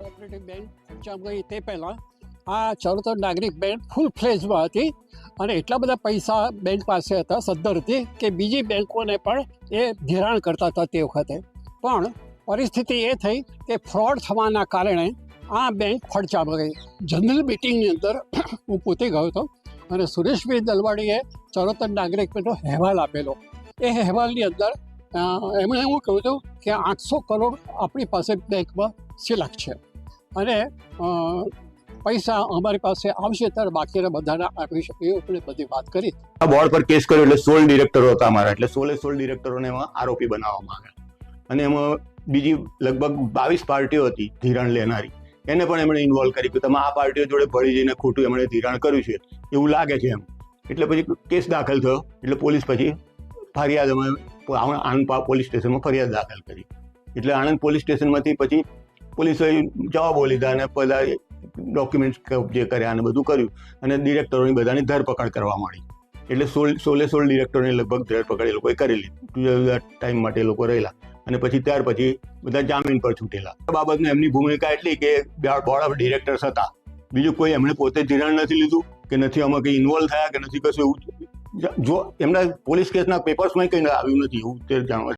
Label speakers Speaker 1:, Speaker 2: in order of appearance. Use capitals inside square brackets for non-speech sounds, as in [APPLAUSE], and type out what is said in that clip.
Speaker 1: Cooperative bank ખર્ચા ગઈ તે પહેલાં આ ચરોતર નાગરિક બેંક ફૂલ ફ્લેજમાં હતી અને એટલા બધા પૈસા બેંક પાસે હતા, સદ્ધર હતી કે બીજી બેંકોને પણ એ ધિરાણ કરતા હતા તે વખતે. પણ પરિસ્થિતિ એ થઈ કે ફ્રોડ થવાના કારણે આ બેંક ખર્ચામ ગઈ. જનરલ મિટિંગની અંદર [COUGHS] હું પોતે ગયો હતો અને સુરેશભાઈ દલવાડીએ ચરોતર નાગરિક બેંકનો અહેવાલ આપેલો. એ અહેવાલની અંદર એમણે એવું કહ્યું હતું કે આઠસો કરોડ આપણી પાસે બેંકમાં સિલક છે. અને પૈસા અમારી પાસે આવશે ત્યારે બાકીના બધાને આપી શકીએ આપણે બધી વાત કરી.
Speaker 2: આ બોર્ડ પર કેસ કર્યો એટલે સોળ ડિરેક્ટરો હતા અમારા, એટલે સોળે સોળ ડિરેક્ટરોને એમાં આરોપી બનાવવામાં આવ્યા. અને એમાં બીજી લગભગ બાવીસ પાર્ટીઓ હતી ધિરાણ લેનારી. એને પણ એમણે ઇન્વોલ્વ કરી કે તમે આ પાર્ટીઓ જોડે ભળી જઈને ખોટું એમણે ધિરાણ કર્યું છે. એવું લાગે છે એમ. એટલે પછી કેસ દાખલ થયો. એટલે પોલીસ પછી ફરિયાદ અમે આણંદ પોલીસ સ્ટેશનમાં ફરિયાદ દાખલ કરી. એટલે આણંદ પોલીસ સ્ટેશનમાંથી પછી પોલીસોએ જવાબો લીધા અને બધા ડોક્યુમેન્ટ્સ જે કર્યા અને બધું કર્યું. અને ડિરેક્ટરોની બધાની ધરપકડ કરવા માંડી એટલે સોળ, સોળે સોળ ડિરેક્ટરોની લગભગ ધરપકડ એ લોકોએ કરેલી. જુદા જુદા ટાઈમ માટે એ લોકો રહેલા. અને પછી ત્યાર પછી બધા જામીન પર છૂટેલા. બાબતમાં એમની ભૂમિકા એટલી કે બોર્ડ ઓફ ડિરેક્ટર્સ હતા. બીજું કોઈ એમણે પોતે ધિરાણ નથી લીધું કે નથી આમાં કંઈ ઇન્વોલ્વ થયા કે નથી કશું એવું જો એમના પોલીસ કેસના પેપર્સમાં કંઈ આવ્યું નથી એવું તે જાણવા